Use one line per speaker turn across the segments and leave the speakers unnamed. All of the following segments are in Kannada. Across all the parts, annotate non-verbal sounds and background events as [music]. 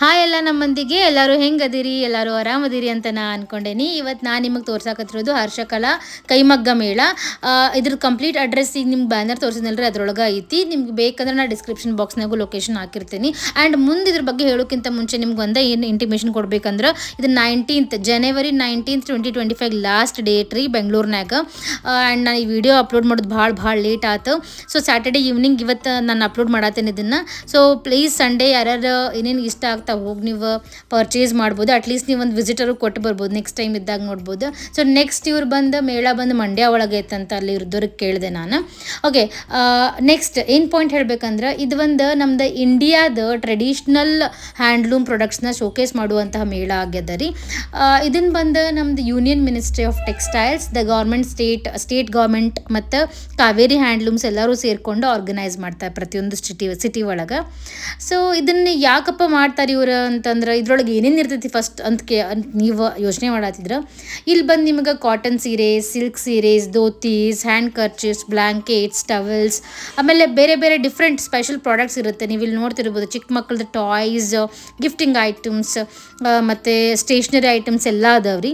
ಹಾಯ್ ಎಲ್ಲ ನಮ್ಮಂದಿಗೆ, ಎಲ್ಲರೂ ಹೆಂಗದಿರಿ, ಎಲ್ಲರೂ ಆರಾಮದಿರಿ ಅಂತ ನಾ ಅನ್ಕೊಂಡೇನಿ. ಇವತ್ತು ನಾನು ನಿಮಗೆ ತೋರ್ಸಾಕತ್ತಿರೋದು ಹರ್ಷಕಲಾ ಕೈಮಗ್ಗ ಮೇಳ. ಇದ್ರ ಕಂಪ್ಲೀಟ್ ಅಡ್ರೆಸ್ ಈಗ ನಿಮ್ಗೆ ಬ್ಯಾನರ್ ತೋರಿಸಿದ್ನಲ್ರಿ, ಅದ್ರೊಳಗೆ ಐತಿ. ನಿಮ್ಗೆ ಬೇಕಂದ್ರೆ ನಾ ಡಿಸ್ಕ್ರಿಪ್ಷನ್ ಬಾಕ್ಸ್ನಾಗೂ ಲೊಕೇಶನ್ ಹಾಕಿರ್ತೀನಿ. ಆ್ಯಂಡ್ ಮುಂದೆ ಇದ್ರ ಬಗ್ಗೆ ಹೇಳೋಕ್ಕಿಂತ ಮುಂಚೆ ನಿಮ್ಗೆ ಒಂದೇ ಏನು ಇಂಟಿಮೇಷನ್ ಕೊಡ್ಬೇಕಂದ್ರೆ, ಇದು nineteenth January nineteenth twenty twenty five last date ರೀ ಬೆಂಗಳೂರಿನಾಗ ಆ್ಯಂಡ್ ನಾನು ಈ ವಿಡಿಯೋ ಅಪ್ಲೋಡ್ ಮಾಡೋದು ಭಾಳ ಭಾಳ ಲೇಟ್ ಆಯ್ತು ಸೊ ಸ್ಯಾಟರ್ಡೇ ಈವ್ನಿಂಗ್ ಇವತ್ತು ನಾನು ಅಪ್ಲೋಡ್ ಮಾಡತ್ತೇನೆ ಇದನ್ನು. ಸೊ ಪ್ಲೀಸ್ ಸಂಡೇ ಯಾರ್ಯಾರು ಏನೇನು ಇಷ್ಟ ಆಗ್ತಾವೆ ಹೋಗಿ ನೀವು ಪರ್ಚೇಸ್ ಮಾಡ್ಬೋದು. ಅಟ್ಲೀಸ್ಟ್ ನೀವು ಒಂದು ವಿಸಿಟರ್ ಕೊಟ್ಟು ಬರ್ಬೋದು. ನೆಕ್ಸ್ಟ್ ಟೈಮ್ ಇದ್ದಾಗ ನೋಡ್ಬೋದು. ಸೊ ನೆಕ್ಸ್ಟ್ ಇವ್ರು ಬಂದು ಮೇಳ ಬಂದು ಮಂಡ್ಯ ಒಳಗೆ ಐತಂತ ಅಲ್ಲಿ ಇರ್ದವ್ರಿಗೆ ಕೇಳಿದೆ ನಾನು. ಓಕೆ ನೆಕ್ಸ್ಟ್ ಏನು ಪಾಯಿಂಟ್ ಹೇಳ್ಬೇಕಂದ್ರೆ ಇದು ಒಂದು ನಮ್ದು ಇಂಡಿಯಾದ ಟ್ರೆಡಿಷ್ನಲ್ ಹ್ಯಾಂಡ್ಲೂಮ್ ಪ್ರೊಡಕ್ಟ್ಸ್ನ ಶೋಕೇಸ್ ಮಾಡುವಂತಹ ಮೇಳ ಆಗ್ಯದ ರೀ. ಇದನ್ನ ಬಂದು ನಮ್ದು union ministry of textiles the government state state government ಮತ್ತು ಕಾವೇರಿ ಹ್ಯಾಂಡ್ಲೂಮ್ಸ್ ಎಲ್ಲರೂ ಸೇರಿಕೊಂಡು ಆರ್ಗನೈಸ್ ಮಾಡ್ತಾರೆ ಪ್ರತಿಯೊಂದು ಸಿಟಿ ಸಿಟಿ ಒಳಗೆ. ಸೊ ಇದನ್ನು ಯಾಕಪ್ಪ ಮಾಡ್ತಾರೆ ಇವ್ರು ಅಂತಂದ್ರೆ ಇದ್ರೊಳಗೆ ಏನೇನು ಇರ್ತೈತಿ ಫಸ್ಟ್ ಅಂತ ಕೇ ಅಂತ ನೀವು ಯೋಚನೆ ಮಾಡತ್ತಿದ್ರೆ ಇಲ್ಲಿ ಬಂದು ನಿಮಗೆ ಕಾಟನ್ ಸೀರೆ ಸಿಲ್ಕ್ ಸೀರೆಸ್ dhotis handkerchiefs blankets towels ಆಮೇಲೆ ಬೇರೆ ಬೇರೆ ಡಿಫ್ರೆಂಟ್ ಸ್ಪೆಷಲ್ ಪ್ರಾಡಕ್ಟ್ಸ್ ಇರುತ್ತೆ. ನೀವು ಇಲ್ಲಿ ನೋಡ್ತಿರ್ಬೋದು ಚಿಕ್ಕ ಮಕ್ಕಳದ್ದು ಟಾಯ್ಸ್ ಗಿಫ್ಟಿಂಗ್ ಐಟಮ್ಸ್ ಮತ್ತು ಸ್ಟೇಷ್ನರಿ ಐಟಮ್ಸ್ ಎಲ್ಲ ಅದಾವ್ರಿ.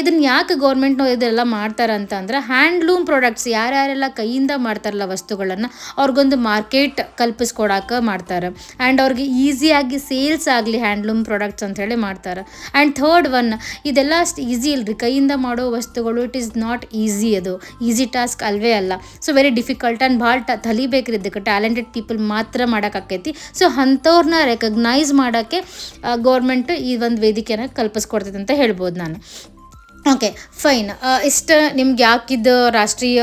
ಇದನ್ನು ಯಾಕೆ ಗೌರ್ಮೆಂಟ್ ಇದೆಲ್ಲ ಮಾಡ್ತಾರೆ ಅಂತ ಅಂದ್ರೆ ಹ್ಯಾಂಡ್ಲೂಮ್ ಪ್ರಾಡಕ್ಟ್ಸ್ ಯಾರ್ಯಾರೆಲ್ಲ ಕೈಯಿಂದ ಮಾಡ್ತಾರಲ್ಲ ವಸ್ತುಗಳನ್ನು ಅವ್ರಿಗೊಂದು ಮಾರ್ಕೆಟ್ ಕಲ್ಪಿಸ್ಕೊಡಕ್ಕೆ ಮಾಡ್ತಾರೆ. ಆ್ಯಂಡ್ ಅವ್ರಿಗೆ ಈಸಿಯಾಗಿ ಸೇಲ್ಸ್ ಆಗಲಿ ಹ್ಯಾಂಡ್ಲೂಮ್ ಪ್ರಾಡಕ್ಟ್ಸ್ ಅಂತ ಹೇಳಿ ಮಾಡ್ತಾರೆ. ಆ್ಯಂಡ್ ಥರ್ಡ್ ಒನ್ ಇದೆಲ್ಲ ಅಷ್ಟು ಈಸಿ ಇಲ್ರಿ. ಕೈಯಿಂದ ಮಾಡೋ ವಸ್ತುಗಳು ಇಟ್ ಈಸ್ ನಾಟ್ ಈಸಿ ಅದು. ಈಸಿ ಟಾಸ್ಕ್ ಅಲ್ವೇ ಅಲ್ಲ. ಸೊ ವೆರಿ ಡಿಫಿಕಲ್ಟ್ ಆ್ಯಂಡ್ ಭಾಳ ಟ ತಲಿಬೇಕ್ರಿ ಇದಕ್ಕೆ. ಟ್ಯಾಲೆಂಟೆಡ್ ಪೀಪಲ್ ಮಾತ್ರ ಮಾಡೋಕ್ಕಾಕೈತಿ ಸೊ ಅಂಥವ್ರನ್ನ ರೆಕಗ್ನೈಸ್ ಮಾಡೋಕ್ಕೆ ಗೌರ್ಮೆಂಟ್ ಈ ಒಂದು ವೇದಿಕೆನ ಕಲ್ಪಿಸ್ಕೊಡ್ತೈತೆ ಅಂತ ಹೇಳ್ಬೋದು ನಾನು. ಓಕೆ ಫೈನ್ ಇಷ್ಟು ನಿಮ್ಗೆ ಯಾಕಿದ್ದು ರಾಷ್ಟ್ರೀಯ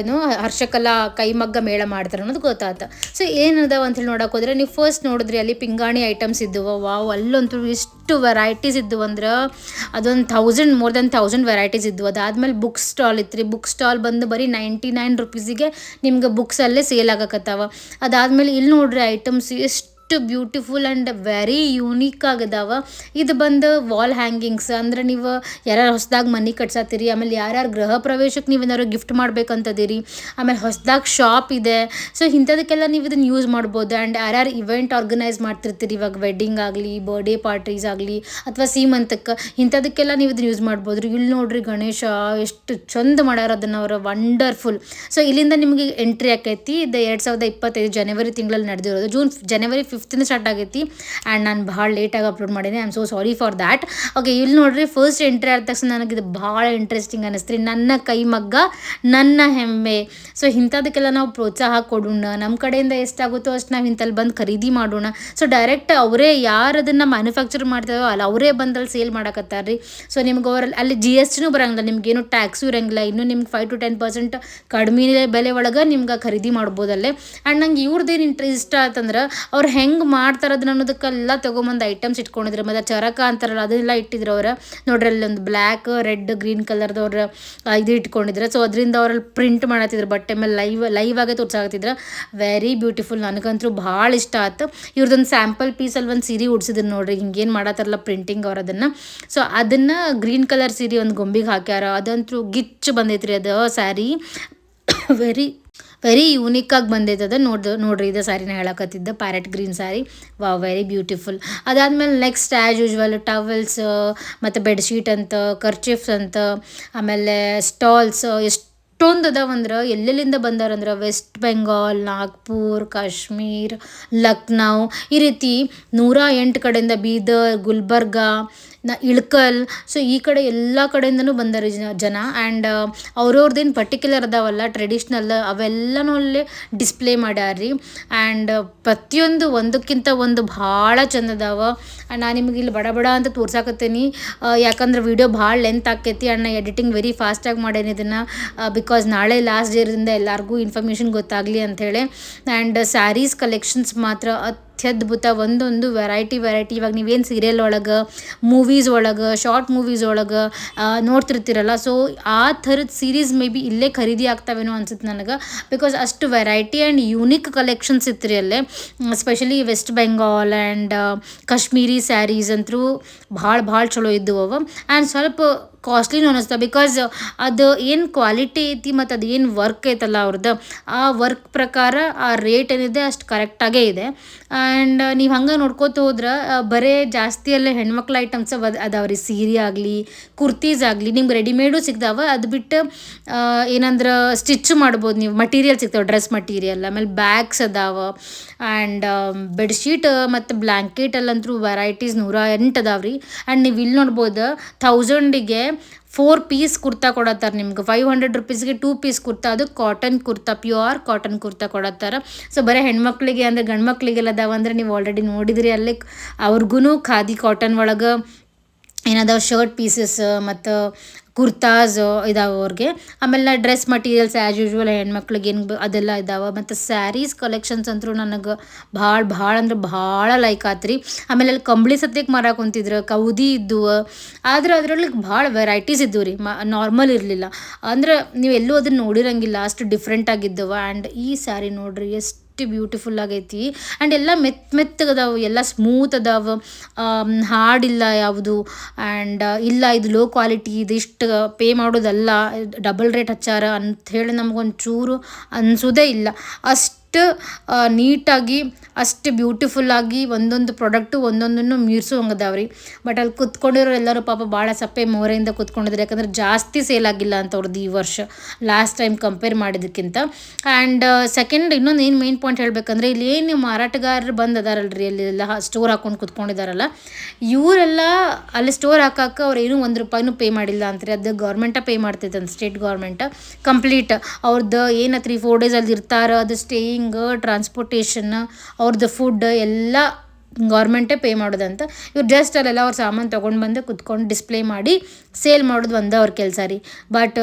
ಏನು, ಹರ್ಷಕಲಾ ಕೈಮಗ್ಗ ಮೇಳ ಮಾಡ್ತಾರೆ ಅನ್ನೋದು ಗೊತ್ತಾಯ್ತು ಸೊ ಏನದಾವ ಅಂತೇಳಿ ನೋಡಕ್ಕೆ ಹೋದ್ರೆ ನೀವು ಫಸ್ಟ್ ನೋಡಿದ್ರಿ ಅಲ್ಲಿ ಪಿಂಗಾಣಿ ಐಟಮ್ಸ್ ಇದ್ದವು. ವಾವ್ ಅಲ್ಲಂತೂ ಇಷ್ಟು ವೆರೈಟೀಸ್ ಇದ್ದವು ಅಂದ್ರೆ ಅದೊಂದು thousand more than thousand varieties ಇದ್ದವು. ಅದಾದಮೇಲೆ ಬುಕ್ ಸ್ಟಾಲ್ ಇತ್ತು ಬುಕ್ ಸ್ಟಾಲ್ ಬಂದು ಬರೀ ನೈಂಟಿ ನೈನ್ ರುಪೀಸಿಗೆ ನಿಮ್ಗೆ ಬುಕ್ಸ್ ಅಲ್ಲೇ ಸೇಲ್ ಆಗಕತ್ತಾವ. ಅದಾದಮೇಲೆ ಇಲ್ಲಿ ನೋಡ್ರಿ ಐಟಮ್ಸ್ ಎಷ್ಟು ಎಷ್ಟು ಬ್ಯೂಟಿಫುಲ್ ಆ್ಯಂಡ್ ವೆರಿ ಯೂನಿಕ್ ಆಗದಾವ. ಇದು ಬಂದು ವಾಲ್ ಹ್ಯಾಂಗಿಂಗ್ಸ್ ಅಂದ್ರೆ ನೀವು ಯಾರ್ಯಾರು ಹೊಸ್ದಾಗಿ ಮನೆ ಕಟ್ಸತ್ತೀರಿ ಆಮೇಲೆ ಯಾರ್ಯಾರು ಗೃಹ ಪ್ರವೇಶಕ್ಕೆ ನೀವು ಏನಾದ್ರು ಗಿಫ್ಟ್ ಮಾಡ್ಬೇಕಂತದೀರಿ, ಆಮೇಲೆ ಹೊಸ್ದಾಗಿ ಶಾಪ್ ಇದೆ. ಸೊ ಇಂಥದಕ್ಕೆಲ್ಲ ನೀವು ಇದನ್ನು ಯೂಸ್ ಮಾಡ್ಬೋದು. ಆ್ಯಂಡ್ ಯಾರ್ಯಾರು ಇವೆಂಟ್ ಆರ್ಗನೈಸ್ ಮಾಡ್ತಿರ್ತೀರಿ, ಇವಾಗ ವೆಡ್ಡಿಂಗ್ ಆಗಲಿ ಬರ್ಡೇ ಪಾರ್ಟೀಸ್ ಆಗಲಿ, ಅಥವಾ ಸೀಮಂತಕ್ಕೆ ಇಂಥದಕ್ಕೆಲ್ಲ ನೀವು ಇದನ್ನು ಯೂಸ್ ಮಾಡ್ಬೋದು. ಇಲ್ಲಿ ನೋಡ್ರಿ ಗಣೇಶ, ಎಷ್ಟು ಚಂದ ಮಾಡ್ಯಾರ ಅದನ್ನು ಅವರು ವಂಡರ್ಫುಲ್ ಸೊ ಇಲ್ಲಿಂದ ನಿಮಗೆ ಎಂಟ್ರಿ ಆಕೈತಿ. ಇದು ಎರಡು ಸಾವಿರದ ಇಪ್ಪತ್ತೈದು ಜನವರಿ ತಿಂಗಳಲ್ಲಿ ನಡೆದಿರೋದು. ಜೂನ್ ಜನವರಿ ಫಿಫ್ತಿಂದ ಸ್ಟಾರ್ಟ್ ಆಗೈತಿ. ಆ್ಯಂಡ್ ನಾನು ಭಾಳ ಲೇಟಾಗಿ ಅಪ್ಲೋಡ್ ಮಾಡೀನಿ I am so sorry for that okay ಇಲ್ಲಿ ನೋಡ್ರಿ ಫಸ್ಟ್ ಎಂಟ್ರಿ ಆದ ತಕ್ಷಣ ನನಗೆ ಇದು ಭಾಳ ಇಂಟ್ರೆಸ್ಟಿಂಗ್ ಅನ್ನಿಸ್ತು ನನ್ನ ಕೈ ಮಗ್ಗ, ನನ್ನ ಹೆಮ್ಮೆ. ಸೊ ಇಂಥದಕ್ಕೆಲ್ಲ ನಾವು ಪ್ರೋತ್ಸಾಹ ಕೊಡೋಣ. ನಮ್ಮ ಕಡೆಯಿಂದ ಎಷ್ಟಾಗುತ್ತೋ ಅಷ್ಟು ನಾವು ಇಂಥಲ್ಲಿ ಬಂದು ಖರೀದಿ ಮಾಡೋಣ. ಸೊ ಡೈರೆಕ್ಟ್ ಅವರೇ ಯಾರು ಅದನ್ನು ಮ್ಯಾನುಫ್ಯಾಕ್ಚರ್ ಮಾಡ್ತಾರೋ ಅಲ್ಲಿ ಅವರೇ ಬಂದಲ್ಲಿ ಸೇಲ್ ಮಾಡಕತ್ತಾರ ರೀ. ಸೊ ನಿಮ್ಗೆ ಅವರಲ್ಲಿ ಅಲ್ಲಿ ಜಿ ಎಸ್ ಟಿನೂ ಬರೋಂಗಿಲ್ಲ. ನಿಮ್ಗೇನು ಟ್ಯಾಕ್ಸು ಇರಂಗಿಲ್ಲ. ಇನ್ನೂ ನಿಮ್ಗೆ ಫೈವ್ ಟು ಟೆನ್ ಪರ್ಸೆಂಟ್ ಕಡಿಮೆ ಬೆಲೆ ಒಳಗೆ ನಿಮ್ಗೆ ಖರೀದಿ ಮಾಡ್ಬೋದಲ್ಲೇ. ಆ್ಯಂಡ್ ನಂಗೆ ಇವ್ರದ್ದೇನು ಇಂಟ್ರೆಸ್ಟ್ ಇಷ್ಟ ಆತಂದ್ರೆ, ಅವ್ರು ಹೆಂಗೆ ಮಾಡ್ತಾರೆ ಅದನ್ನ ಅನ್ನೋದಕ್ಕೆಲ್ಲ ತೊಗೊಂಬಂದು ಐಟಮ್ಸ್ ಇಟ್ಕೊಂಡಿದ್ರು. ಮತ್ತು ಚರಕ ಅಂತಾರಲ್ಲ ಅದನ್ನೆಲ್ಲ ಇಟ್ಟಿದ್ರು ಅವ್ರು. ನೋಡ್ರಿ, ಅಲ್ಲಿ ಒಂದು ಬ್ಲ್ಯಾಕ್ ರೆಡ್ ಗ್ರೀನ್ ಕಲರ್ದವ್ರ ಇದು ಇಟ್ಕೊಂಡಿದ್ರು. ಸೊ ಅದರಿಂದ ಅವ್ರಲ್ಲಿ ಪ್ರಿಂಟ್ ಮಾಡತ್ತಿದ್ರು. ಬಟ್ಟೆ ಮೇಲೆ ಲೈವ್ ಲೈವ್ ಆಗೇ ತೋರ್ಸಾಕತ್ತಿದ್ರು. ವೆರಿ ಬ್ಯೂಟಿಫುಲ್ ನನಗಂತೂ ಭಾಳ ಇಷ್ಟ ಆಯ್ತು. ಇವ್ರದ್ದೊಂದು ಸ್ಯಾಂಪಲ್ ಪೀಸಲ್ಲಿ ಒಂದು ಸೀರೆ ಉಡ್ಸಿದ್ರು ನೋಡ್ರಿ. ಹಿಂಗೇನು ಮಾಡತ್ತಾರಲ್ಲ ಪ್ರಿಂಟಿಂಗ್ ಅವ್ರು ಅದನ್ನು. ಸೊ ಅದನ್ನು ಗ್ರೀನ್ ಕಲರ್ ಸೀರೆ ಒಂದು ಗೊಂಬಿಗೆ ಹಾಕ್ಯಾರ. ಅದಂತೂ ಗಿಚ್ಚು ಬಂದೈತ್ರಿ ಅದು ಸ್ಯಾರಿ ವೆರಿ [coughs] ವೆರಿ ಆಗಿ ಬಂದೈತೆ ಅದ ನೋಡ್ದು, ನೋಡ್ರಿ ಇದು ಸಾರಿನ ಹೇಳಕತ್ತಿದ್ದ parrot green sari. Wow very beautiful ಅದಾದ್ಮೇಲೆ ನೆಕ್ಸ್ಟ್ ಆ್ಯಸ್ ಯೂಶ್ವಲ್ ಟವೆಲ್ಸ್ ಮತ್ತು ಬೆಡ್ಶೀಟ್ ಅಂತ ಕರ್ಚಿಫ್ಸ್ ಅಂತ, ಆಮೇಲೆ ಸ್ಟಾಲ್ಸ್ ಎಷ್ಟೊಂದು ಅದಾವಂದ್ರೆ ಎಲ್ಲೆಲ್ಲಿಂದ ಬಂದಾರಂದ್ರೆ ವೆಸ್ಟ್ ಬೆಂಗಾಲ್ ನಾಗ್ಪುರ್ ಕಾಶ್ಮೀರ್ ಲಕ್ನೌ ಈ ರೀತಿ ನೂರ ಎಂಟು ಕಡೆಯಿಂದ ಬೀದರ್, ಗುಲ್ಬರ್ಗಾ ನ ಇಳ್ಕಲ್. ಸೊ ಈ ಕಡೆ ಎಲ್ಲ ಕಡೆಯಿಂದನೂ ಬಂದಾರೆ ಜನ ಆ್ಯಂಡ್ ಅವ್ರವ್ರದ್ದೇನು ಪರ್ಟಿಕ್ಯುಲರ್ ಅದಾವಲ್ಲ ಟ್ರೆಡಿಷ್ನಲ್ ಅವೆಲ್ಲನೂ ಅಲ್ಲೇ ಡಿಸ್ಪ್ಲೇ ಮಾಡ್ಯಾರ್ರಿ. ಆ್ಯಂಡ್ ಪ್ರತಿಯೊಂದು ಒಂದಕ್ಕಿಂತ ಒಂದು ಭಾಳ ಚಂದ ಅದಾವ. ನಾನು ನಿಮಗೆ ಇಲ್ಲಿ ಬಡ ಬಡ ಅಂತ ತೋರ್ಸಾಕತ್ತೀನಿ. ಯಾಕಂದ್ರೆ ವಿಡಿಯೋ ಭಾಳ ಲೆಂತ್ ಆಕೈತಿ ಆ್ಯಂಡ್ ನಾ ಎಡಿಟಿಂಗ್ ವೆರಿ ಫಾಸ್ಟಾಗಿ ಮಾಡೇನಿ ಇದನ್ನು. ಬಿಕಾಸ್ ನಾಳೆ ಲಾಸ್ಟ್ ಡೇ ಡೇರಿಂದ ಎಲ್ಲರಿಗೂ ಇನ್ಫಾರ್ಮೇಷನ್ ಗೊತ್ತಾಗಲಿ ಅಂಥೇಳಿ ಆ್ಯಂಡ್ ಸ್ಯಾರೀಸ್ ಕಲೆಕ್ಷನ್ಸ್ ಮಾತ್ರ ಅತ್ಯದ್ಭುತ ಒಂದೊಂದು ವೆರೈಟಿ ವೆರೈಟಿ ಇವಾಗ ನೀವೇನು ಸೀರಿಯಲ್ ಒಳಗೆ ಮೂವೀಸ್ ಒಳಗೆ ಶಾರ್ಟ್ ಮೂವೀಸ್ ಒಳಗೆ ನೋಡ್ತಿರ್ತೀರಲ್ಲ ಸೊ ಆ ಥರದ ಸೀರೀಸ್ ಮೇ ಬಿ ಇಲ್ಲೇ ಖರೀದಿ ಆಗ್ತಾವೇನೋ ಅನ್ಸುತ್ತೆ ನನಗೆ. ಬಿಕಾಸ್ ಅಷ್ಟು ವೆರೈಟಿ ಆ್ಯಂಡ್ ಯೂನಿಕ್ ಕಲೆಕ್ಷನ್ಸ್ ಇತ್ತು ರೀ ಅಲ್ಲೇ specially West Bengal and Kashmiri saris ಅಂತೂ ಭಾಳ ಭಾಳ ಚಲೋ ಇದ್ದವು ಅವು. ಆ್ಯಂಡ್ ಸ್ವಲ್ಪ ಕಾಸ್ಟ್ಲಿನೂ ಅನ್ನಿಸ್ತದೆ ಬಿಕಾಸ್ ಅದು ಏನು ಕ್ವಾಲಿಟಿ ಐತಿ ಮತ್ತು ಅದು ಏನು ವರ್ಕ್ ಐತಲ್ಲ ಅವ್ರದ್ದು ಆ ವರ್ಕ್ ಪ್ರಕಾರ ಆ ರೇಟ್ ಏನಿದೆ ಅಷ್ಟು ಕರೆಕ್ಟಾಗೇ ಇದೆ. ಆ್ಯಂಡ್ ನೀವು ಹಂಗೆ ನೋಡ್ಕೋತ ಹೋದ್ರೆ ಬರೇ ಜಾಸ್ತಿ ಅಲ್ಲೇ ಹೆಣ್ಮಕ್ಳು ಐಟಮ್ಸ್ ಅದಾವ ರೀ ಸೀರೆ ಆಗಲಿ ಕುರ್ತೀಸ್ ಆಗಲಿ, ನಿಮ್ಗೆ ರೆಡಿಮೇಡು ಸಿಗ್ತಾವೆ ಅದು ಬಿಟ್ಟು ಏನಂದ್ರೆ ಸ್ಟಿಚ್ ಮಾಡ್ಬೋದು ನೀವು ಮಟೀರಿಯಲ್ ಸಿಗ್ತಾವೆ ಡ್ರೆಸ್ ಮಟೀರಿಯಲ್ ಆಮೇಲೆ ಬ್ಯಾಗ್ಸ್ ಅದಾವ ಆ್ಯಂಡ್ ಬೆಡ್ಶೀಟ್ ಮತ್ತು ಬ್ಲ್ಯಾಂಕೆಟ್ ಅಲ್ಲಂತೂ ವೆರೈಟೀಸ್ ನೂರ ಎಂಟು ಅದಾವ ರೀ ಆ್ಯಂಡ್ ನೀವು ಇಲ್ಲಿ ನೋಡ್ಬೋದು ಥೌಸಂಡಿಗೆ ಫೋರ್ ಪೀಸ್ ಕುರ್ತಾ ಕೊಡತ್ತಾರೆ ನಿಮ್ಗೆ ಫೈವ್ ಹಂಡ್ರೆಡ್ ರುಪೀಸ್ಗೆ ಟೂ ಪೀಸ್ ಕುರ್ತಾ ಅದು cotton kurta pure cotton kurta ಕೊಡತ್ತಾರೆ ಸೊ ಬರೀ ಹೆಣ್ಮಕ್ಳಿಗೆ ಅಂದರೆ ಗಂಡು ಮಕ್ಳಿಗೆಲ್ಲ ಅದಾವ ಅಂದರೆ ನೀವು ಆಲ್ರೆಡಿ ನೋಡಿದ್ರಿ ಅಲ್ಲಿ ಅವ್ರಿಗೂ ಖಾದಿ ಕಾಟನ್ ಒಳಗೆ ಏನದಾವ ಶರ್ಟ್ ಪೀಸಸ್ ಮತ್ತು ಕುರ್ತಾಸ್ ಇದಾವೆ ಅವ್ರಿಗೆ. ಆಮೇಲೆ ಡ್ರೆಸ್ ಮಟೀರಿಯಲ್ಸ್ ಆ್ಯಸ್ ಯೂಶ್ವಲ್ ಹೆಣ್ಮಕ್ಳಿಗೆ ಏನು ಅದೆಲ್ಲ ಇದಾವೆ. ಮತ್ತು ಸ್ಯಾರೀಸ್ ಕಲೆಕ್ಷನ್ಸ್ ಅಂತೂ ನನಗೆ ಭಾಳ ಭಾಳ ಅಂದ್ರೆ ಭಾಳ ಲೈಕ್ ಆತ್ರಿ. ಆಮೇಲೆ ಅಲ್ಲಿ ಕಂಬಳಿ ಸದ್ಯಕ್ಕೆ ಮಾರಾಕ ಕುಂತಿದ್ರು ಕೌದಿ ಇದ್ವು ಆದ್ರೆ ಅದರಲ್ಲಿ ಭಾಳ ವೆರೈಟೀಸ್ ಇದ್ದವು ರೀ. ನಾರ್ಮಲ್ ಇರಲಿಲ್ಲ. ಅಂದ್ರೆ ನೀವು ಎಲ್ಲೂ ಅದನ್ನು ನೋಡಿರಂಗಿಲ್ಲ. ಅಷ್ಟು ಡಿಫ್ರೆಂಟ್ ಆಗಿದ್ದವು. ಆ್ಯಂಡ್ ಈ ಸ್ಯಾರಿ ನೋಡ್ರಿ, ಎಷ್ಟು ಬ್ಯೂಟಿಫುಲ್ ಆಗೈತಿ. ಆ್ಯಂಡ್ ಎಲ್ಲ ಮೆತ್ತ ಮೆತ್ತಗದಾವು, ಎಲ್ಲ ಸ್ಮೂತ್ ಅದಾವ. ಹಾಡಿಲ್ಲ ಯಾವುದು. ಆ್ಯಂಡ್ ಇಲ್ಲ, ಇದು ಲೋ ಕ್ವಾಲಿಟಿ ಇದು ಇಷ್ಟು ಪೇ ಮಾಡೋದಲ್ಲ ಡಬಲ್ ರೇಟ್ ಹಚ್ಚಾರ ಅಂತ ಹೇಳಿ ನಮಗೊಂಚೂರು ಅನ್ಸೋದೇ ಇಲ್ಲ. ಅಷ್ಟು ನೀಟಾಗಿ, ಅಷ್ಟು ಬ್ಯೂಟಿಫುಲ್ಲಾಗಿ ಒಂದೊಂದು ಪ್ರಾಡಕ್ಟು ಒಂದೊಂದನ್ನು ಮೀರ್ಸೋ ಹಂಗದಾವ ರೀ ಬಟ್ ಅಲ್ಲಿ ಕುತ್ಕೊಂಡಿರೋ ಎಲ್ಲರೂ ಪಾಪ ಭಾಳ ಸಪ್ಪೆ ಮೋರೆಯಿಂದ ಕುತ್ಕೊಂಡಿದ್ದಾರೆ. ಯಾಕಂದ್ರೆ ಜಾಸ್ತಿ ಸೇಲ್ ಆಗಿಲ್ಲ ಅಂತ ಅವ್ರದ್ದು ಈ ವರ್ಷ ಲಾಸ್ಟ್ ಟೈಮ್ ಕಂಪೇರ್ ಮಾಡಿದ್ದಕ್ಕಿಂತ ಆ್ಯಂಡ್ ಸೆಕೆಂಡ್ ಇನ್ನೊಂದು ಏನು ಮೇನ್ ಪಾಯಿಂಟ್ ಹೇಳಬೇಕಂದ್ರೆ, ಇಲ್ಲಿ ಏನು ಮಾರಾಟಗಾರರು ಬಂದು ಅದಾರಲ್ರಿ ಅಲ್ಲಿ ಎಲ್ಲ ಸ್ಟೋರ್ ಹಾಕೊಂಡು ಕುತ್ಕೊಂಡಿದ್ದಾರಲ್ಲ ಇವರೆಲ್ಲ ಅಲ್ಲಿ ಸ್ಟೋರ್ ಹಾಕಕ್ಕೆ ಅವ್ರು ಏನೂ ಒಂದು ರೂಪಾಯಿನೂ ಪೇ ಮಾಡಿಲ್ಲ ಅಂತಾರೆ. ಅದು ಗೌರ್ಮೆಂಟ ಪೇ ಮಾಡ್ತೈತೆ ಸ್ಟೇಟ್ ಗೌರ್ಮೆಂಟ್ ಕಂಪ್ಲೀಟ್ ಅವ್ರದ್ದು ಏನು ತ್ರೀ ಫೋರ್ ಡೇಸ್ ಅಲ್ಲಿ ಇರ್ತಾರೋ ಅದು ಸ್ಟೇಯಿಂಗ್ ಟ್ರಾನ್ಸ್ಪೋರ್ಟೇಷನ್ ಅವ್ರದ್ದು ಫುಡ್ ಎಲ್ಲ ಗೌರ್ಮೆಂಟೇ ಪೇ ಮಾಡೋದಂತ. ಇವ್ರು ಜಸ್ಟ್ ಅಲ್ಲೆಲ್ಲ ಅವ್ರ ಸಾಮಾನು ತೊಗೊಂಡು ಬಂದು ಕುತ್ಕೊಂಡು ಡಿಸ್ಪ್ಲೇ ಮಾಡಿ ಸೇಲ್ ಮಾಡೋದು ಒಂದೇ ಅವ್ರ ಕೆಲಸ ರೀ. ಬಟ್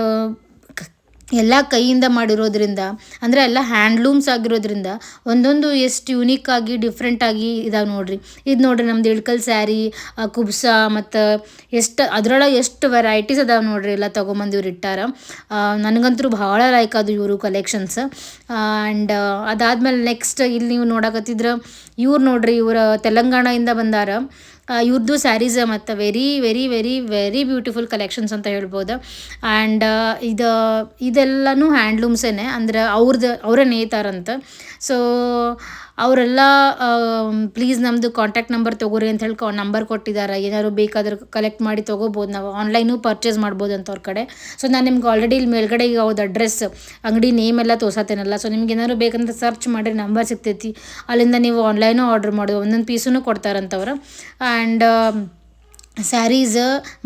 ಎಲ್ಲ ಕೈಯಿಂದ ಮಾಡಿರೋದ್ರಿಂದ, ಅಂದರೆ ಎಲ್ಲ ಹ್ಯಾಂಡ್ಲೂಮ್ಸ್ ಆಗಿರೋದ್ರಿಂದ ಒಂದೊಂದು ಎಷ್ಟು ಯುನೀಕ್ ಆಗಿ ಡಿಫ್ರೆಂಟ್ ಆಗಿ ಇದಾವೆ ನೋಡ್ರಿ. ಇದು ನೋಡ್ರಿ ನಮ್ದು ಇಳ್ಕಲ್ ಸ್ಯಾರಿ ಕುಬ್ಸ ಮತ್ತು ಎಷ್ಟು, ಅದ್ರೊಳಗೆ ಎಷ್ಟು ವೆರೈಟೀಸ್ ಅದಾವೆ ನೋಡ್ರಿ ಎಲ್ಲ ತೊಗೊಂಬಂದು ಇವ್ರು ಇಟ್ಟಾರ. ನನಗಂತೂ ಭಾಳ ಲೈಕ್ ಅದು ಇವರು ಕಲೆಕ್ಷನ್ಸ್ ಆ್ಯಂಡ್ ಅದಾದ್ಮೇಲೆ ನೆಕ್ಸ್ಟ್ ಇಲ್ಲಿ ನೀವು ನೋಡಕತ್ತಿದ್ರೆ ಇವ್ರು ನೋಡ್ರಿ ಇವರು ತೆಲಂಗಾಣದಿಂದ ಬಂದಾರ. ಇವ್ರದ್ದು ಸ್ಯಾರೀಸ್ ಮತ್ತು very very very very beautiful collections ಅಂತ ಹೇಳ್ಬೋದು. ಆ್ಯಂಡ್ ಇದು, ಇದೆಲ್ಲನೂ ಹ್ಯಾಂಡ್ಲೂಮ್ಸೇನೆ ಅಂದ್ರೆ ಅವ್ರದ್ದು ಅವರೇ ನೇಯ್ತಾರಂತ ಸೊ ಅವರೆಲ್ಲ ಪ್ಲೀಸ್ ನಮ್ಮದು ಕಾಂಟ್ಯಾಕ್ಟ್ ನಂಬರ್ ತೊಗೋರಿ ಅಂತ ಹೇಳಿ ನಂಬರ್ ಕೊಟ್ಟಿದ್ದಾರೆ ಏನಾದ್ರು ಬೇಕಾದ್ರೆ ಕಲೆಕ್ಟ್ ಮಾಡಿ ತೊಗೋಬೋದು. ನಾವು ಆನ್ಲೈನು ಪರ್ಚೇಸ್ ಮಾಡ್ಬೋದು ಅಂತ ಅವ್ರ ಕಡೆ. ಸೊ ನಾನು ನಿಮ್ಗೆ ಆಲ್ರೆಡಿ ಇಲ್ಲಿ ಮೇಲ್ಗಡೆ ಈಗ ಅವ್ರದ್ದು ಅಡ್ರೆಸ್ ಅಂಗಡಿ ನೇಮ್ ಎಲ್ಲ ತೋರ್ಸತ್ತೇನಲ್ಲ. ಸೊ ನಿಮ್ಗೆ ಏನಾದ್ರು ಬೇಕಂತ ಸರ್ಚ್ ಮಾಡಿರಿ ನಂಬರ್ ಸಿಗ್ತೈತಿ. ಅಲ್ಲಿಂದ ನೀವು ಆನ್ಲೈನು ಆರ್ಡ್ರ್ ಮಾಡೋದು ಒಂದೊಂದು ಪೀಸೂ ಕೊಡ್ತಾರಂತವ್ರು. ಆ್ಯಂಡ್ ಸ್ಯಾರೀಸ್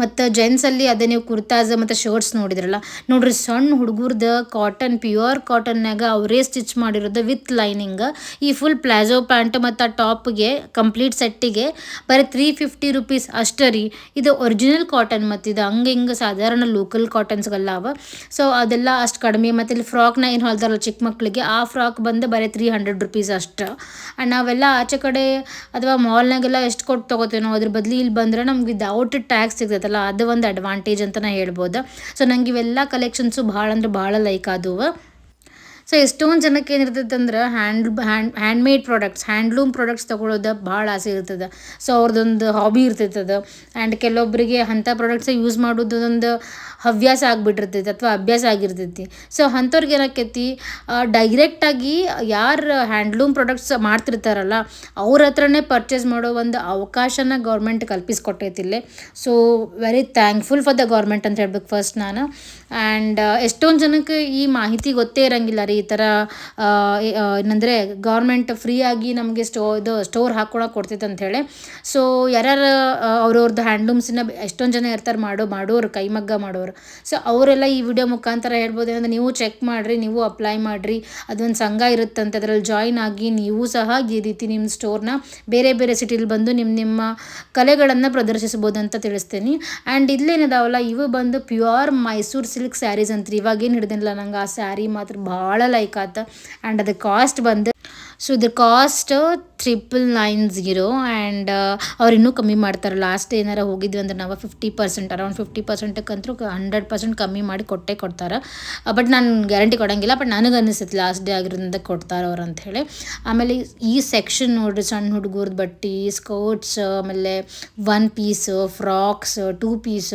ಮತ್ತು ಜೆಂಟ್ಸಲ್ಲಿ ಅದೇ ನೀವು ಕುರ್ತಾಸ್ ಮತ್ತು ಶರ್ಟ್ಸ್ ನೋಡಿದ್ರಲ್ಲ. ನೋಡಿರಿ ಸಣ್ಣ ಹುಡುಗರ್ದು ಕಾಟನ್ ಪ್ಯೂರ್ ಕಾಟನ್ನಾಗ ಅವರೇ ಸ್ಟಿಚ್ ಮಾಡಿರೋದು ವಿತ್ ಲೈನಿಂಗ್ ಈ ಫುಲ್ ಪ್ಲಾಜೋ ಪ್ಯಾಂಟ್ ಮತ್ತು ಆ ಟಾಪ್ಗೆ ಕಂಪ್ಲೀಟ್ ಸೆಟ್ಟಿಗೆ ಬರೀ ತ್ರೀ ಫಿಫ್ಟಿ ರುಪೀಸ್ ಅಷ್ಟೇ ರೀ. ಇದು ಒರಿಜಿನಲ್ ಕಾಟನ್ ಮತ್ತು ಇದು ಹಂಗೆ ಹಿಂಗೆ ಸಾಧಾರಣ ಲೋಕಲ್ ಕಾಟನ್ಸ್ಗೆಲ್ಲ ಅವ. ಸೊ ಅದೆಲ್ಲ ಅಷ್ಟು ಕಡಿಮೆ ಮತ್ತು ಇಲ್ಲಿ ಫ್ರಾಕ್ನ ಏನು ಹೊಲ್ದಾರಲ್ಲ ಚಿಕ್ಕ ಮಕ್ಕಳಿಗೆ ಆ ಫ್ರಾಕ್ ಬಂದು ಬರೀ ತ್ರೀ ಹಂಡ್ರೆಡ್ ರುಪೀಸ್ ಅಷ್ಟು. ನಾವೆಲ್ಲ ಆಚೆ ಕಡೆ ಅಥವಾ ಮಾಲ್ನಾಗೆಲ್ಲ ಎಷ್ಟು ಕೊಟ್ಟು ತೊಗೋತೇನೋ ಅದ್ರ ಬದಲು ಇಲ್ಲಿ ಬಂದರೆ ನಮ್ಗೆ ವಿದೌಟ್ ಟ್ಯಾಕ್ಸ್ ಸಿಗ್ತೈತಲ್ಲ, ಅದು ಒಂದು ಅಡ್ವಾಂಟೇಜ್ ಅಂತ ನಾ ಹೇಳ್ಬೋದು. ಸೊ ನಂಗೆ ಇವೆಲ್ಲ ಕಲೆಕ್ಷನ್ಸು ಭಾಳ ಅಂದ್ರೆ ಭಾಳ ಲೈಕ್ ಆದವು. ಸೊ ಎಷ್ಟೊಂದು ಜನಕ್ಕೆ ಏನಿರ್ತೈತೆ ಅಂದ್ರೆ hand hand handmade products handloom products ತೊಗೊಳೋದು ಭಾಳ ಆಸೆ ಇರ್ತದೆ. ಸೊ ಅವ್ರದ್ದೊಂದು ಹಾಬಿ ಇರ್ತೈತದ. ಆ್ಯಂಡ್ ಕೆಲವೊಬ್ಬರಿಗೆ ಅಂಥ ಪ್ರಾಡಕ್ಟ್ಸ್ ಯೂಸ್ ಮಾಡೋದು ಒಂದು ಹವ್ಯಾಸ ಆಗಿಬಿಟ್ಟಿರ್ತೈತಿ ಅಥವಾ ಅಭ್ಯಾಸ ಆಗಿರ್ತೈತಿ. ಸೊ ಅಂಥವ್ರಿಗೆ ಏನಾಕೈತಿ ಡೈರೆಕ್ಟಾಗಿ ಯಾರು ಹ್ಯಾಂಡ್ಲೂಮ್ ಪ್ರಾಡಕ್ಟ್ಸ್ ಮಾಡ್ತಿರ್ತಾರಲ್ಲ, ಅವ್ರ ಹತ್ರನೇ ಪರ್ಚೇಸ್ ಮಾಡೋ ಒಂದು ಅವಕಾಶನ ಗೌರ್ಮೆಂಟ್ ಕಲ್ಪಿಸ್ಕೊಟ್ಟೈತಿ ಇಲ್ಲೇ. So very thankful for the government ಅಂತ ಹೇಳ್ಬೇಕು ಫಸ್ಟ್ ನಾನು. ಆ್ಯಂಡ್ ಎಷ್ಟೊಂದು ಜನಕ್ಕೆ ಈ ಮಾಹಿತಿ ಗೊತ್ತೇ ಇರಂಗಿಲ್ಲ ರೀ ಈ ಥರ ಏನಂದರೆ ಗೌರ್ಮೆಂಟ್ ಫ್ರೀಯಾಗಿ ನಮಗೆ ಸ್ಟೋ ಇದು ಸ್ಟೋರ್ ಹಾಕ್ಕೊಳಕ್ಕೆ ಕೊಡ್ತೈತೆ ಅಂಥೇಳಿ ಸೊ ಯಾರ್ಯಾರು ಅವ್ರವ್ರದ್ದು ಹ್ಯಾಂಡ್ಲೂಮ್ಸಿನ ಎಷ್ಟೊಂದು ಜನ ಇರ್ತಾರೆ, ಮಾಡೋ ಮಾಡೋರು ಕೈಮಗ್ಗ ಮಾಡೋರು ಸೊ ಅವರೆಲ್ಲ ಈ ವಿಡಿಯೋ ಮುಖಾಂತರ ಹೇಳ್ಬೋದು. ಏನಂದ್ರೆ ನೀವು ಚೆಕ್ ಮಾಡಿರಿ, ನೀವು ಅಪ್ಲೈ ಮಾಡಿರಿ. ಅದೊಂದು ಸಂಘ ಇರುತ್ತಂತೆ. ಅದರಲ್ಲಿ ಜಾಯಿನ್ ಆಗಿ ನೀವು ಸಹ ಈ ರೀತಿ ನಿಮ್ಮ ಸ್ಟೋರ್ನ ಬೇರೆ ಬೇರೆ ಸಿಟಿಲಿ ಬಂದು ನಿಮ್ಮ ನಿಮ್ಮ ಕಲೆಗಳನ್ನು ಪ್ರದರ್ಶಿಸ್ಬೋದು ಅಂತ ತಿಳಿಸ್ತೀನಿ. ಆ್ಯಂಡ್ ಇಲ್ಲೇನಿದಾವಲ್ಲ, ಇವು ಬಂದು ಪ್ಯೂರ್ ಮೈಸೂರು ಸಿಲ್ಕ್ ಸ್ಯಾರೀಸ್ ಅಂತ ಇವಾಗೇನು ಹಿಡ್ದಿಲ್ಲ ನಂಗೆ ಆ ಸ್ಯಾರಿ ಮಾತ್ರ ಭಾಳ ಲೈಕ್ ಆತ. ಆ್ಯಂಡ್ ಅದು ಕಾಸ್ಟ್ ಬಂದು ಸೊ ಇದ್ರ cost triple nine zero and ಅವ್ರು ಇನ್ನೂ ಕಮ್ಮಿ ಮಾಡ್ತಾರೆ. ಲಾಸ್ಟ್ ಏನಾರ ಹೋಗಿದ್ವಿ ಅಂದ್ರೆ ನಾವು ಫಿಫ್ಟಿ ಪರ್ಸೆಂಟ್ ಅರೌಂಡ್ ಫಿಫ್ಟಿ ಪರ್ಸೆಂಟಕ್ಕಂತೂ ಹಂಡ್ರೆಡ್ ಪರ್ಸೆಂಟ್ ಕಮ್ಮಿ ಮಾಡಿ ಕೊಟ್ಟೇ ಕೊಡ್ತಾರೆ. ಬಟ್ ನಾನು ಗ್ಯಾರಂಟಿ ಕೊಡೋಂಗಿಲ್ಲ ಬಟ್ ನನಗೆ ಅನಿಸುತ್ತೆ ಲಾಸ್ಟ್ ಡೇ ಆಗಿರೋದ್ರಿಂದ ಕೊಡ್ತಾರೆ ಅವ್ರು ಅಂಥೇಳಿ ಆಮೇಲೆ ಈ ಸೆಕ್ಷನ್ ನೋಡಿರಿ ಸಣ್ಣ ಹುಡುಗರ್ದು ಬಟ್ಟೆ ಸ್ಕರ್ಟ್ಸ್ ಆಮೇಲೆ one piece frocks two piece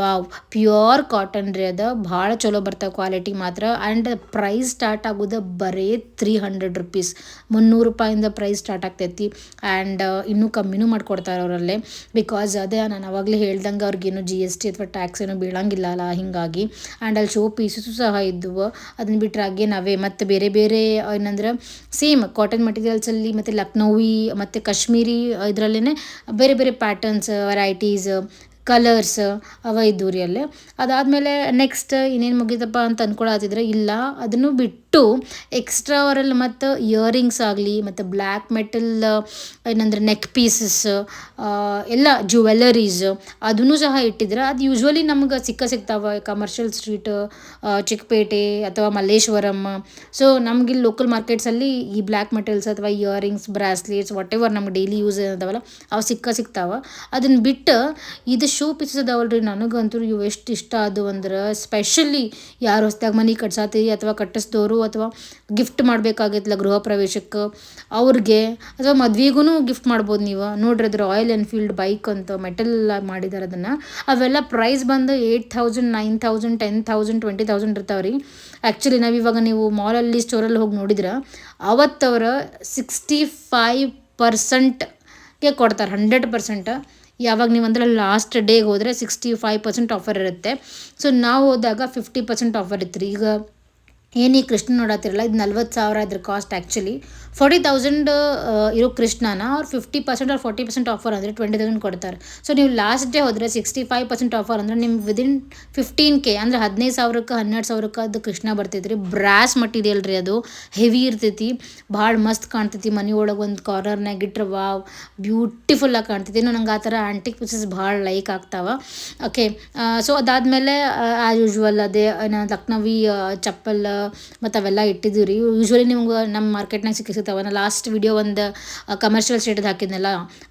wow pure cotton ರೀ ಅದು. ಭಾಳ ಚಲೋ ಬರ್ತಾವೆ ಕ್ವಾಲಿಟಿ ಮಾತ್ರ. ಆ್ಯಂಡ್ ಪ್ರೈಸ್ ಸ್ಟಾರ್ಟ್ ಆಗೋದು ಬರೀ ತ್ರೀ ಹಂಡ್ರೆಡ್ ರುಪೀಸ್ ಮುನ್ನೂರು ರೂಪಾಯಿಂದ ಪ್ರೈಸ್ ಸ್ಟಾರ್ಟ್ ಆಗ್ತೈತಿ. ಆ್ಯಂಡ್ ಇನ್ನೂ ಕಮ್ಮಿನೂ ಮಾಡ್ಕೊಡ್ತಾರೆ ಅವರಲ್ಲೇ. ಬಿಕಾಸ್ ಅದೇ ನಾನು ಅವಾಗಲೇ ಹೇಳ್ದಂಗೆ ಅವ್ರಿಗೇನು ಜಿ ಎಸ್ ಟಿ ಅಥವಾ ಟ್ಯಾಕ್ಸ್ ಏನೂ ಬೀಳಂಗಿಲ್ಲ ಅಲ್ಲ ಹೀಗಾಗಿ. ಆ್ಯಂಡ್ ಅಲ್ಲಿ ಶೋ ಪೀಸಸ್ಸು ಸಹ ಇದ್ದವು ಅದನ್ನ ಬಿಟ್ಟರೆ ನಾವೇ ಮತ್ತು ಬೇರೆ ಬೇರೆ ಏನಂದ್ರೆ ಸೇಮ್ ಕಾಟನ್ ಮಟೀರಿಯಲ್ಸಲ್ಲಿ ಮತ್ತು ಲಕ್ನೋವಿ, ಮತ್ತು ಕಾಶ್ಮೀರಿ ಇದರಲ್ಲೇ ಬೇರೆ ಬೇರೆ ಪ್ಯಾಟರ್ನ್ಸ್ ವೆರೈಟೀಸ್ ಕಲರ್ಸ್ ಅವ ಇದ್ದವು ರೀ ಅಲ್ಲಿ. ಅದಾದಮೇಲೆ ನೆಕ್ಸ್ಟ್ ಇನ್ನೇನು ಮುಗಿದಪ್ಪ ಅಂತ ಅಂದ್ಕೊಳತ್ತಿದ್ರೆ ಇಲ್ಲ. ಅದನ್ನು ಬಿಟ್ಟು ಎಕ್ಸ್ಟ್ರಾ ಅವರಲ್ಲಿ ಮತ್ತು ಇಯರಿಂಗ್ಸ್ ಆಗಲಿ, ಮತ್ತು ಬ್ಲ್ಯಾಕ್ ಮೆಟಲ್ ಏನಂದ್ರೆ ನೆಕ್ ಪೀಸಸ್ ಎಲ್ಲ ಜ್ಯುವೆಲರೀಸ್ ಅದನ್ನು ಸಹ ಇಟ್ಟಿದ್ರೆ ಅದು ಯೂಶ್ವಲಿ ನಮ್ಗೆ ಸಿಕ್ಕ ಸಿಗ್ತಾವ ಕಮರ್ಷಿಯಲ್ ಸ್ಟ್ರೀಟ್ ಚಿಕ್ಕಪೇಟೆ ಅಥವಾ ಮಲ್ಲೇಶ್ವರಂ. ಸೊ ನಮ್ಗೆ ಇಲ್ಲಿ ಲೋಕಲ್ ಮಾರ್ಕೆಟ್ಸಲ್ಲಿ ಈ ಬ್ಲ್ಯಾಕ್ ಮೆಟಲ್ಸ್ ಅಥವಾ ಇಯರಿಂಗ್ಸ್ ಬ್ರಾಸ್ಲೆಟ್ಸ್ ವಾಟ್ ಎವರ್ ನಮ್ಗೆ ಡೈಲಿ ಯೂಸ್ ಏನಂತವಲ್ಲ, ಅವು ಸಿಕ್ಕ ಸಿಗ್ತಾವೆ. ಅದನ್ನು ಬಿಟ್ಟು ಇದು ಶೂ ಪೀಸಸ್ ಅದಾವಲ್ರಿ, ನನಗಂತೂ ಇವು ಎಷ್ಟು ಇಷ್ಟ ಅದು ಅಂದ್ರೆ ಸ್ಪೆಷಲಿ ಯಾರು ಹೊಸ್ದಾಗ ಮನೆ ಕಟ್ಸಾತೀರಿ ಅಥವಾ ಕಟ್ಟಿಸ್ದವರು ಅಥವಾ ಗಿಫ್ಟ್ ಮಾಡಬೇಕಾಗಿತ್ತಲ್ಲ ಗೃಹ ಪ್ರವೇಶಕ್ಕೆ, ಅವ್ರಿಗೆ ಅಥವಾ ಮದ್ವೆಗೂ ಗಿಫ್ಟ್ ಮಾಡ್ಬೋದು ನೀವು. ನೋಡ್ರಿ ಅದ್ರ ರಾಯಲ್ ಎನ್ಫೀಲ್ಡ್ ಬೈಕ್ ಅಂತ ಮೆಟಲ್ ಮಾಡಿದ್ದಾರೆ ಅದನ್ನು. ಅವೆಲ್ಲ ಪ್ರೈಸ್ ಬಂದು eight thousand nine thousand ten thousand twenty thousand ಇರ್ತಾವೆ ರೀ ಆ್ಯಕ್ಚುಲಿ ನಾವು ಇವಾಗ ನೀವು ಮಾಲಲ್ಲಿ ಸ್ಟೋರಲ್ಲಿ ಹೋಗಿ ನೋಡಿದ್ರೆ ಅವತ್ತವ್ರ ಸಿಕ್ಸ್ಟಿ ಫೈವ್ ಪರ್ಸೆಂಟ್ಗೆ ಕೊಡ್ತಾರೆ ಹಂಡ್ರೆಡ್ ಪರ್ಸೆಂಟ್ ಯಾವಾಗ ನೀವು ಅಂದರೆ ಲಾಸ್ಟ್ ಡೇಗೆ ಹೋದರೆ ಸಿಕ್ಸ್ಟಿ ಫೈವ್ ಪರ್ಸೆಂಟ್ ಆಫರ್ ಇರುತ್ತೆ. ಸೊ ನಾವು ಹೋದಾಗ ಫಿಫ್ಟಿ ಪರ್ಸೆಂಟ್ ಆಫರ್ ಇತ್ತು ರೀ. ಈಗ ಏನು ಕೃಷ್ಣ ನೋಡತ್ತಿರಲ್ಲ ಇದು ನಲ್ವತ್ತು ಸಾವಿರ ಇದ್ರ ಕಾಸ್ಟ್ ಆ್ಯಕ್ಚುಲಿ ಫಾರ್ಟಿ ತೌಸಂಡ್ ಇರೋ ಕೃಷ್ಣನ ಅವ್ರು ಫಿಫ್ಟಿ ಪರ್ಸೆಂಟ್ ಅವ್ರು ಫಾರ್ಟಿ ಪರ್ಸೆಂಟ್ ಆಫರ್ ಅಂದರೆ ಟ್ವೆಂಟಿ ತೌಸಂಡ್ ಕೊಡ್ತಾರೆ. ಸೊ ನೀವು ಲಾಸ್ಟ್ ಡೇ ಹೋದರೆ ಸಿಕ್ಸ್ಟಿ ಫೈವ್ ಪರ್ಸೆಂಟ್ ಆಫರ್ ಅಂದರೆ ನಿಮ್ಗೆ ವಿದಿನ್ ಫಿಫ್ಟೀನ್ ಕೆ ಅಂದರೆ ಹದಿನೈದು ಸಾವಿರಕ್ಕೆ, ಹನ್ನೆರಡು ಸಾವಿರಕ್ಕೆ ಅದು ಕೃಷ್ಣ ಬರ್ತೈತೆ ರೀ ಬ್ರಾಸ್ ಮಟೀರಿಯಲ್ ರೀ ಅದು. ಹೆವಿ ಇರ್ತೈತಿ. ಭಾಳ ಮಸ್ತ್ ಕಾಣ್ತೈತಿ. ಮನೆ ಒಳಗೆ ಒಂದು ಕಾರ್ನರ್ನಾಗ ಇಟ್ಟರೆ ವಾವ್ ಬ್ಯೂಟಿಫುಲ್ಲಾಗಿ ಕಾಣ್ತೈತಿ. ನಂಗೆ ಆ ಥರ ಆಂಟಿಕ್ ಪೀಸಸ್ ಭಾಳ ಲೈಕ್ ಆಗ್ತಾವ. ಓಕೆ ಸೊ ಅದಾದಮೇಲೆ ಆ್ಯಸ್ ಯೂಶ್ವಲ್ ಅದೇ ಲಕ್ನವಿ ಚಪ್ಪಲ್ ಮತ್ತು ಅವೆಲ್ಲ ಇಟ್ಟಿದ್ದೀವಿ ರೀ ಯೂಶ್ವಲಿ ನಿಮ್ಗೆ ನಮ್ಮ ಮಾರ್ಕೆಟ್ನಾಗ ಸಿಕ್ಕಿ ಸಿಗ್ತಾವೆ ನಾನು ಲಾಸ್ಟ್ ವಿಡಿಯೋ ಒಂದು ಕಮರ್ಷಿಯಲ್ ಸ್ಟೇಟದ ಹಾಕಿದ್ನಲ್ಲ,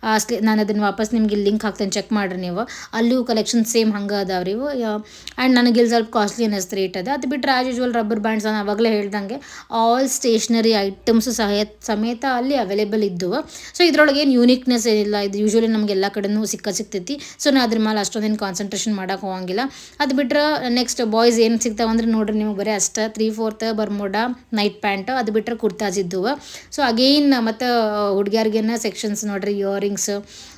ಆ ನಾನು ಅದನ್ನು ವಾಪಸ್ ನಿಮ್ಗೆ ಲಿಂಕ್ ಹಾಕ್ತೇನೆ ಚೆಕ್ ಮಾಡಿರಿ ನೀವು. ಅಲ್ಲೂ ಕಲೆಕ್ಷನ್ ಸೇಮ್ ಹಂಗೆ ಅದಾವೆ ರೀ ಆ್ಯಂಡ್ ನನಗೆ ಇಲ್ಲಿ ಸ್ವಲ್ಪ ಕಾಸ್ಟ್ಲಿ ಅನ್ನಿಸ್ತು ರೇಟ್ ಅದು. ಅದು ಬಿಟ್ಟರೆ ಆ್ಯಸ್ ಯೂಶ್ವಲ್ ರಬ್ಬರ್ ಬ್ಯಾಂಡ್ಸ್ ನಾನು ಅವಾಗಲೇ ಹೇಳ್ದಂಗೆ ಆಲ್ ಸ್ಟೇಷ್ನರಿ ಐಟಮ್ಸ್ ಸಹ ಸಮೇತ ಅಲ್ಲಿ ಅವೈಲೇಬಲ್ ಇದ್ದವು. ಸೊ ಇದರೊಳಗೆ ಏನು ಯೂನಿಕ್ನೆಸ್ ಏನಿಲ್ಲ. ಇದು ಯೂಶ್ವಲಿ ನಮ್ಗೆ ಎಲ್ಲ ಕಡೆನೂ ಸಿಕ್ಕ ಸಿಗ್ತೈತಿ ಸೊ ನಾನು ಅದ್ರ ಮೇಲೆ ಅಷ್ಟೊಂದೇನು ಕಾನ್ಸಂಟ್ರೇಷನ್ ಮಾಡೋಕೆ ಹೋಗಂಗಿಲ್ಲ. ಅದು ಬಿಟ್ಟರೆ ನೆಕ್ಸ್ಟ್ ಬಾಯ್ಸ್ ಏನು ಸಿಗ್ತಾವೆ ಅಂದ್ರೆ ನೋಡ್ರಿ ನಿಮ್ಗೆ ಬರೀ ಅಷ್ಟೇ three fourth bermuda night pant ಅದು ಬಿಟ್ಟರೆ ಕುರ್ತಾಸ್ ಇದ್ದವು. ಸೊ ಅಗೇನ್ ಮತ್ತು ಹುಡುಗಿಯರಿಗೇನ ಸೆಕ್ಷನ್ಸ್ ನೋಡ್ರಿ ಇಯರಿಂಗ್ಸ್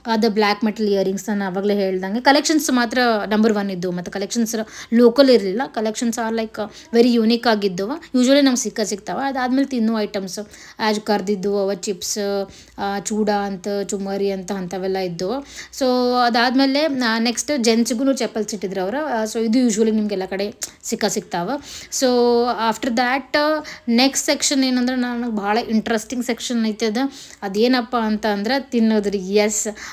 ಅದು ಬ್ಲ್ಯಾಕ್ ಮೆಟಲ್ ಇಯರಿಂಗ್ಸ್ ನಾನು ಆವಾಗಲೇ ಹೇಳ್ದಂಗೆ. ಕಲೆಕ್ಷನ್ಸ್ ಮಾತ್ರ ನಂಬರ್ ಒನ್ ಇದ್ದವು ಮತ್ತು ಕಲೆಕ್ಷನ್ಸ್ ಲೋಕಲ್ ಇರಲಿಲ್ಲ. Collections are like very unique ಆಗಿದ್ದವು. ಯೂಶ್ವಲಿ ನಮ್ಗೆ ಸಿಕ್ಕ ಸಿಗ್ತಾವೆ. ಅದಾದಮೇಲೆ ತಿನ್ನೋ ಐಟಮ್ಸ್ ಆ್ಯಜ್ ಕರ್ದಿದ್ದು, ಅವ ಚಿಪ್ಸ್ ಚೂಡ ಅಂತ ಚುಮರಿ ಅಂತ ಅಂಥವೆಲ್ಲ ಇದ್ದವು. ಸೊ ಅದಾದಮೇಲೆ ನೆಕ್ಸ್ಟ್ ಜೆಂಟ್ಸ್ಗೂ ಚಪ್ಪಲ್ಸ್ ಇಟ್ಟಿದ್ರು ಅವರು. ಸೊ ಇದು ಯೂಶ್ವಲಿ ನಿಮಗೆಲ್ಲ ಕಡೆ ಸಿಕ್ಕ ಸಿಗ್ತಾವೆ. So after that next section ಏನಂದ್ರೆ, ನನಗೆ ಭಾಳ ಇಂಟ್ರೆಸ್ಟಿಂಗ್ ಸೆಕ್ಷನ್ ಐತೆ ಅದು. ಅದೇನಪ್ಪ ಅಂತ ಅಂದ್ರೆ, ತಿನ್ನೋದ್ರಿ. ಎಸ್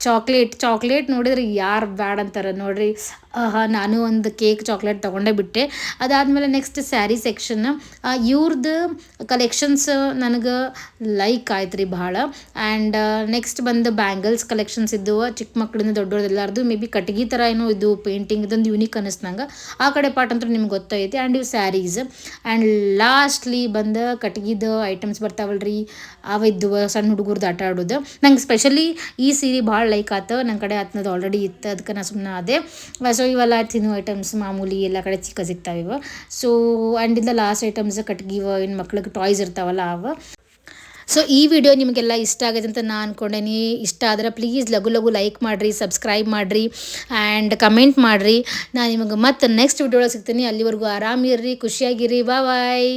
ಚಾಕ್ಲೇಟ್ ಚಾಕ್ಲೇಟ್ ನೋಡಿದ್ರೆ ಯಾರು ಬ್ಯಾಡ್ ಅಂತಾರೆ ನೋಡ್ರಿ. ಆಹಾ, ನಾನು ಒಂದು ಕೇಕ್ ಚಾಕ್ಲೇಟ್ ತೊಗೊಂಡೇ ಬಿಟ್ಟೆ. ಅದಾದಮೇಲೆ ನೆಕ್ಸ್ಟ್ ಸ್ಯಾರಿ ಸೆಕ್ಷನ್ ಇವ್ರದ್ದು ಕಲೆಕ್ಷನ್ಸ್ ನನಗೆ ಲೈಕ್ ಆಯ್ತು ರೀ ಭಾಳ ಆ್ಯಂಡ್ ನೆಕ್ಸ್ಟ್ ಬಂದು ಬ್ಯಾಂಗಲ್ಸ್ ಕಲೆಕ್ಷನ್ಸ್ ಇದ್ದವು ಚಿಕ್ಕ ಮಕ್ಕಳಿಂದ ದೊಡ್ಡವ್ರದ್ದೆಲ್ಲಾರ್ದು ಮೇ ಬಿ ಕಟ್ಗೆ ಥರ ಏನೋ ಇದು ಪೇಂಟಿಂಗ್ ಇದೊಂದು ಯೂನಿಕ್ ಅನ್ನಿಸ್ತು ನಂಗೆ. ಆ ಕಡೆ ಪಾಟ್ ಅಂತೂ ನಿಮ್ಗೆ ಗೊತ್ತೈತಿ. ಆ್ಯಂಡ್ ಇವು ಸ್ಯಾರೀಸ್ ಆ್ಯಂಡ್ ಲಾಸ್ಟ್ಲಿ ಬಂದು ಕಟ್ಗಿದ ಐಟಮ್ಸ್ ಬರ್ತಾವಲ್ಲ ರೀ ಅವ ಇದ್ದವು ಸಣ್ಣ ಹುಡುಗರ್ದು ಆಟ ಆಡೋದು. ನಂಗೆ ಸ್ಪೆಷಲಿ ಈ ಸೀರೆ ಭಾಳ ಲೈಕ್ ಆಯ್ತು ನನ್ನ ಕಡೆ ಆತನದು ಆಲ್ರೆಡಿ ಇತ್ತು ಅದಕ್ಕೆ ನಾನು ಸುಮ್ಮನೆ ಅದೇ ಸೊ ಇವೆಲ್ಲ ತಿನ್ನೋ ಐಟಮ್ಸ್ ಮಾಮೂಲಿ ಎಲ್ಲ ಕಡೆ ಚಿಕ್ಕ ಸಿಗ್ತಾವೆ ಇವು ಸೊ ಆ್ಯಂಡ್ ಇಲ್ಲ ಲಾಸ್ಟ್ ಐಟಮ್ಸ್ ಕಟ್ಗಿವ ಇನ್ನು ಮಕ್ಳಿಗೆ ಟಾಯ್ಸ್ ಇರ್ತಾವಲ್ಲ ಅವ. ಸೊ ಈ ವಿಡಿಯೋ ನಿಮಗೆಲ್ಲ ಇಷ್ಟ ಆಗಿದೆ ಅಂತ ನಾನು ಅಂದ್ಕೊಂಡೇನಿ ಇಷ್ಟ ಆದರೆ ಪ್ಲೀಸ್ ಲಘು ಲಘು ಲೈಕ್ ಮಾಡಿರಿ ಸಬ್ಸ್ಕ್ರೈಬ್ ಮಾಡಿರಿ ಆ್ಯಂಡ್ ಕಮೆಂಟ್ ಮಾಡಿರಿ. ನಾನು ನಿಮಗೆ ಮತ್ತೆ ನೆಕ್ಸ್ಟ್ ವಿಡಿಯೋ ಸಿಗ್ತೀನಿ. ಅಲ್ಲಿವರೆಗೂ ಆರಾಮಿರ್ರಿ ಖುಷಿಯಾಗಿರಿ ಬಾಯ್